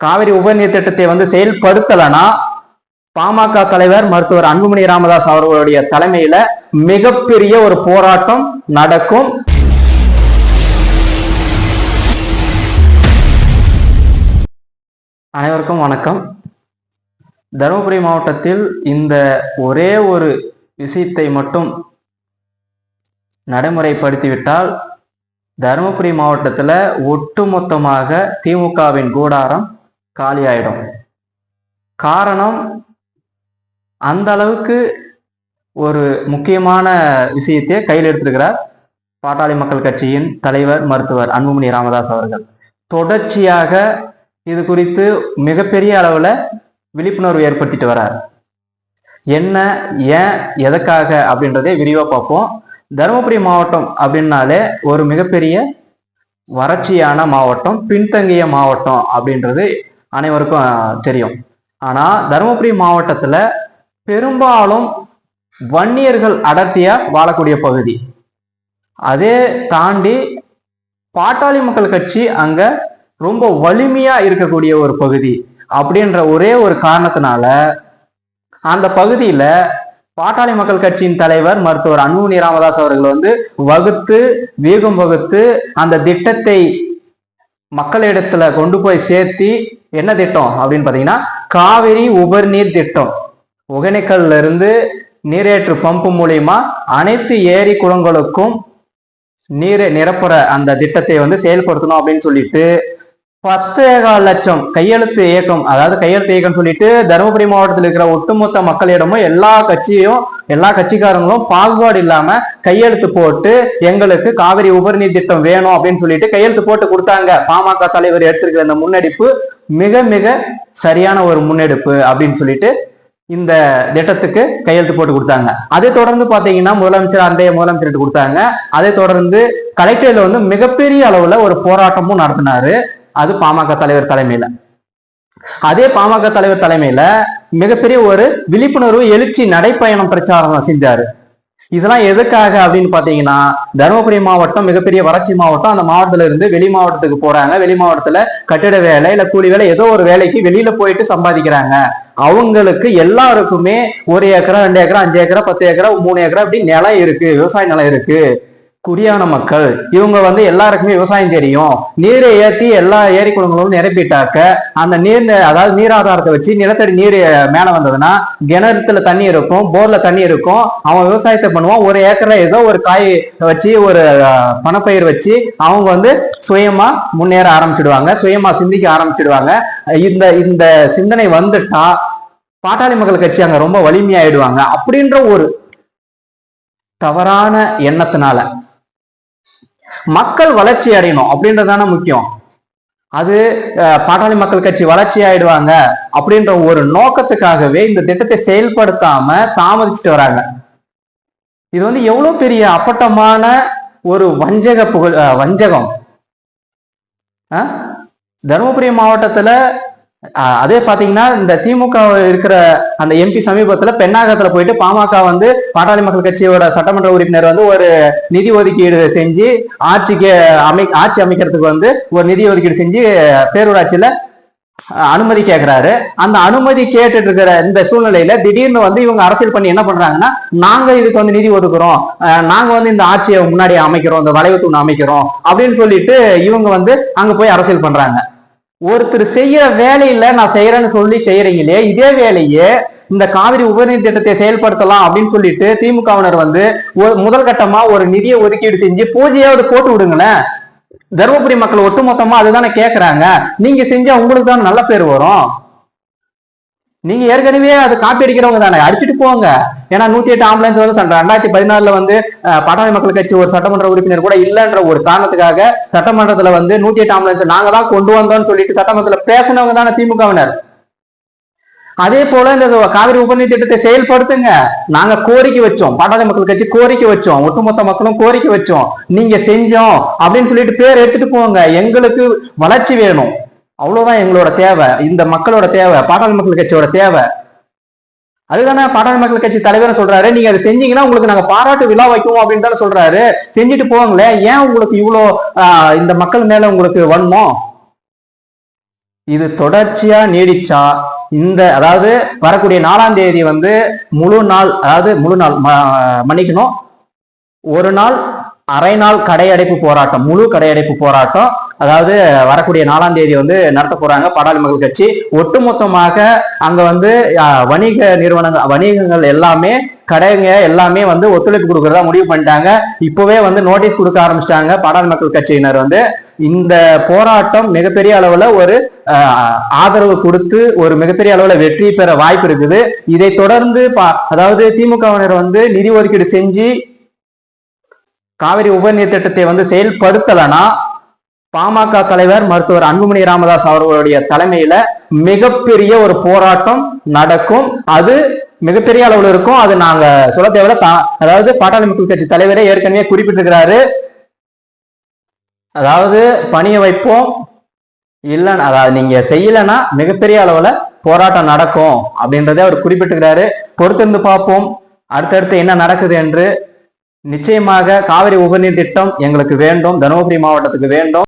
காவிரி உபநீர் திட்டத்தை வந்து செயல்படுத்தலைன்னா பாமக தலைவர் மருத்துவர் அன்புமணி ராமதாஸ் அவர்களுடைய தலைமையில மிகப்பெரிய ஒரு போராட்டம் நடக்கும். அனைவருக்கும் வணக்கம். தருமபுரி மாவட்டத்தில் இந்த ஒரே ஒரு விஷயத்தை மட்டும் நடைமுறைப்படுத்திவிட்டால் தருமபுரி மாவட்டத்தில் ஒட்டுமொத்தமாக திமுகவின் கூடாரம் காலி ஆயிடும் காரணம் அந்த அளவுக்கு ஒரு முக்கியமான விஷயத்தை கையில் எடுத்திருக்கிறார் பாட்டாளி மக்கள் கட்சியின் தலைவர் மருத்துவர் அன்புமணி ராமதாஸ் அவர்கள். தொடர்ச்சியாக இது குறித்து மிகப்பெரிய அளவில் விழிப்புணர்வு ஏற்படுத்திட்டு வரார். என்ன ஏன் எதற்காக அப்படின்றதே விரிவாக பார்ப்போம். தருமபுரி மாவட்டம் அப்படின்னாலே ஒரு மிகப்பெரிய வறட்சியான மாவட்டம் பின்தங்கிய மாவட்டம் அப்படின்றது அனைவருக்கும் தெரியும். ஆனால் தருமபுரி மாவட்டத்தில் பெரும்பாலும் வன்னியர்கள் அடர்த்தியா வாழக்கூடிய பகுதி. அதே தாண்டி பாட்டாளி மக்கள் கட்சி அங்க ரொம்ப வலிமையா இருக்கக்கூடிய ஒரு பகுதி. அப்படின்ற ஒரே ஒரு காரணத்தினால அந்த பகுதியில பாட்டாளி மக்கள் கட்சியின் தலைவர் மருத்துவர் அன்புமணி ராமதாஸ் அவர்கள் வந்து வகுத்து வீகம் வகுத்து அந்த திட்டத்தை மக்களிடத்துல கொண்டு போய் சேர்த்தி என்ன திட்டம் அப்படின்னு பாத்தீங்கன்னா காவிரி உபர்நீர் திட்டம். ஒகேனக்கல்ல இருந்து நீரேற்று பம்பு மூலியமா அனைத்து ஏரி குளங்களுக்கும் நீரை நிரப்புற அந்த திட்டத்தை வந்து செயல்படுத்தணும் அப்படின்னு சொல்லிட்டு பத்தேகால் லட்சம் கையெழுத்து இயக்கம் அதாவது கையெழுத்து இயக்கம் சொல்லிட்டு தருமபுரி மாவட்டத்தில் இருக்கிற ஒட்டுமொத்த மக்களிடமும் எல்லா கட்சியும் எல்லா கட்சிக்காரங்களும் பாகுபாடு இல்லாம கையெழுத்து போட்டு எங்களுக்கு காவிரி உபரிநீர் திட்டம் வேணும் அப்படின்னு சொல்லிட்டு கையெழுத்து போட்டு கொடுத்தாங்க. பாமக தலைவர் எடுத்திருக்கிற இந்த முன்னெடுப்பு மிக மிக சரியான ஒரு முன்னெடுப்பு அப்படின்னு சொல்லிட்டு இந்த திட்டத்துக்கு கையெழுத்து போட்டு கொடுத்தாங்க. அதை தொடர்ந்து பாத்தீங்கன்னா முதலமைச்சர் அன்றைய முதலமைச்சர் கொடுத்தாங்க. அதை தொடர்ந்து கலெக்டர்ல வந்து மிகப்பெரிய அளவுல ஒரு போராட்டமும் நடத்தினாரு. அது பாமக தலைவர் தலைமையில. அதே பாமக தலைவர் தலைமையில மிகப்பெரிய ஒரு விழிப்புணர்வு எழுச்சி நடைப்பயணம் பிரச்சாரம் செஞ்சாரு. இதெல்லாம் எதுக்காக அப்படின்னு பாத்தீங்கன்னா தருமபுரி மாவட்டம் மிகப்பெரிய வறட்சி மாவட்டம் அந்த மாவட்டத்துல இருந்து வெளி மாவட்டத்துக்கு போறாங்க. வெளி மாவட்டத்துல கட்டிட வேலை இல்ல கூலி வேலை ஏதோ ஒரு வேலைக்கு வெளியில போயிட்டு சம்பாதிக்கிறாங்க. அவங்களுக்கு எல்லாருக்குமே ஒரு ஏக்கரா ரெண்டு ஏக்கரா அஞ்சு ஏக்கரா பத்து ஏக்கரா மூணு ஏக்கரா அப்படி நிலம் இருக்கு விவசாய நிலம் இருக்கு. குடியான மக்கள். இவங்க வந்து எல்லாருக்குமே விவசாயம் தெரியும். நீரை ஏற்றி எல்லா ஏரி குளங்களும் நிரப்பிட்டாக்க அந்த நீர் அதாவது நீராதாரத்தை வச்சு நிலத்தடி நீர் மேலே வந்ததுன்னா கிணத்துல தண்ணி இருக்கும் போர்ல தண்ணி இருக்கும். அவன் விவசாயத்தை பண்ணுவான். ஒரு ஏக்கர்ல ஏதோ ஒரு காய் வச்சு ஒரு பணப்பயிர் வச்சு அவங்க வந்து சுயமா முன்னேற ஆரம்பிச்சிடுவாங்க. சுயமா சிந்திக்க ஆரம்பிச்சிடுவாங்க. இந்த இந்த சிந்தனை வந்துட்டா பாட்டாளி மக்கள் கட்சி அங்க ரொம்ப வலிமையாயிடுவாங்க. அப்படின்ற ஒரு தவறான எண்ணத்தினால. மக்கள் வளர்ச்சி அடையணும் அப்படின்றதான முக்கியம். அது பாட்டாளி மக்கள் கட்சி வளர்ச்சி ஆயிடுவாங்க அப்படின்ற ஒரு நோக்கத்துக்காகவே இந்த திட்டத்தை செயல்படுத்தாம தாமதிச்சுட்டு வராங்க. இது வந்து எவ்வளவு பெரிய அப்பட்டமான ஒரு வஞ்சக புகழ் வஞ்சகம். தருமபுரி மாவட்டத்துல அதே பாத்தீங்கன்னா இந்த திமுக இருக்கிற அந்த எம்பி சமீபத்துல பெண்ணாகத்துல போயிட்டு பாமக வந்து பாட்டாளி மக்கள் கட்சியோட சட்டமன்ற உறுப்பினர் வந்து ஒரு நிதி ஒதுக்கீடு செஞ்சு ஆட்சிக்கு அமை ஆட்சி அமைக்கிறதுக்கு வந்து ஒரு நிதி ஒதுக்கீடு செஞ்சு பேரூராட்சியில அனுமதி கேட்கிறாரு அந்த அனுமதி கேட்டுட்டு இருக்கிற இந்த சூழ்நிலையில திடீர்னு வந்து இவங்க அரசியல் பண்ணி என்ன பண்றாங்கன்னா நாங்க இதுக்கு வந்து நிதி ஒதுக்குறோம். நாங்க வந்து இந்த ஆட்சியை முன்னாடி அமைக்கிறோம் இந்த வளைவு தூண் அமைக்கிறோம் அப்படின்னு சொல்லிட்டு இவங்க வந்து அங்க போய் அரசியல் பண்றாங்க. ஒருத்தர் செய்யற வேலையில நான் செய்யறேன்னு சொல்லி செய்யறீங்களே இதே வேலையே இந்த காவிரி உபரிநீர் திட்டத்தை செயல்படுத்தலாம் அப்படின்னு சொல்லிட்டு திமுகவினர் வந்து ஒரு முதல் கட்டமா ஒரு நிதியை ஒதுக்கீடு செஞ்சு பூஜையாவது போட்டு விடுங்களேன். தருமபுரி மக்கள் ஒட்டுமொத்தமா அதுதானே கேக்குறாங்க. நீங்க செஞ்சா உங்களுக்கு தான் நல்ல பேர் வரும். நீங்க ஏற்கனவே அது காப்பி அடிக்கிறவங்க தானே. அடிச்சுட்டு போங்க. ஏன்னா நூத்தி எட்டு ஆம்புலன்ஸ் வந்து சொல்றேன் ரெண்டாயிரத்தி பதினாலுல வந்து பட்டாளி பாட்டாளி மக்கள் கட்சி ஒரு சட்டமன்ற உறுப்பினர் கூட இல்லைன்ற ஒரு காரணத்துக்காக சட்டமன்றத்துல வந்து நூத்தி எட்டு ஆம்புலன்ஸ் நாங்க தான் கொண்டு வந்தோம்னு சொல்லிட்டு சட்டமன்றத்துல பேசினவங்க தானே திமுகவினர். அதே போல இந்த காவிரி உபநீர் திட்டத்தை செயல்படுத்துங்க. நாங்க கோரிக்கை வச்சோம். பாட்டாளி மக்கள் கட்சி கோரிக்கை வச்சோம். ஒட்டுமொத்த மக்களும் கோரிக்கை வச்சோம். நீங்க செஞ்சோம் அப்படின்னு சொல்லிட்டு பேர் எடுத்துட்டு போங்க. எங்களுக்கு வளர்ச்சி வேணும். அவ்வளவுதான் எங்களோட தேவை. இந்த மக்களோட தேவை பாட்டாளி மக்கள் கட்சியோட தேவை. அதுதானே பாட்டாளி மக்கள் கட்சி தலைவர் சொல்றாரு. நீங்க அதை செஞ்சீங்கன்னா உங்களுக்கு நாங்க பாராட்டு விழா வைக்குவோம் அப்படின்னு தானே சொல்றாரு. செஞ்சுட்டு போங்களேன் ஏன் உங்களுக்கு இவ்வளோ இந்த மக்கள் மேல உங்களுக்கு வன்மம்? இது தொடர்ச்சியா நீடிச்சா இந்த அதாவது வரக்கூடிய நாலாம் தேதி வந்து முழு நாள் அதாவது முழு நாள் ம- மன்னிக்கணும். ஒரு நாள் அரை நாள் கடையடைப்பு போராட்டம் முழு கடையடைப்பு போராட்டம். அதாவது வரக்கூடிய நாலாம் தேதி வந்து நடத்த போறாங்க பாடாளி மக்கள் கட்சி. ஒட்டுமொத்தமாக அங்க வந்து வணிக நிறுவனங்கள் வணிகங்கள் எல்லாமே கடைங்க எல்லாமே வந்து ஒத்துழைப்பு கொடுக்கறதா முடிவு பண்ணிட்டாங்க. இப்பவே வந்து நோட்டீஸ் கொடுக்க ஆரம்பிச்சிட்டாங்க பாடாளி மக்கள் கட்சியினர் வந்து. இந்த போராட்டம் மிகப்பெரிய அளவுல ஒரு ஆதரவு கொடுத்து ஒரு மிகப்பெரிய அளவுல வெற்றி பெற வாய்ப்பு இருக்குது. இதை தொடர்ந்து பா- அதாவது திமுகவினர் வந்து நிதி ஒதுக்கீடு செஞ்சு காவிரி உபநீர் திட்டத்தை வந்து செயல்படுத்தலைன்னா பாமக தலைவர் மருத்துவர் அன்புமணி ராமதாஸ் அவர்களுடைய தலைமையில மிகப்பெரிய ஒரு போராட்டம் நடக்கும். அது மிகப்பெரிய அளவில் இருக்கும். அது நாங்க சொல்ல தேவையில்ல. தா- அதாவது பாட்டாளி மக்கள் கட்சி தலைவரே ஏற்கனவே குறிப்பிட்டிருக்கிறாரு. அதாவது பணிய வைப்போம். இல்லைன்னா அதாவது நீங்க செய்யலைன்னா மிகப்பெரிய அளவுல போராட்டம் நடக்கும் அப்படின்றதே அவர் குறிப்பிட்டிருக்கிறாரு. பொறுத்திருந்து பார்ப்போம். அடுத்தடுத்து என்ன நடக்குது என்று. நிச்சயமாக காவிரி உபநீர் திட்டம் எங்களுக்கு வேண்டும். தருமபுரி மாவட்டத்துக்கு வேண்டும்.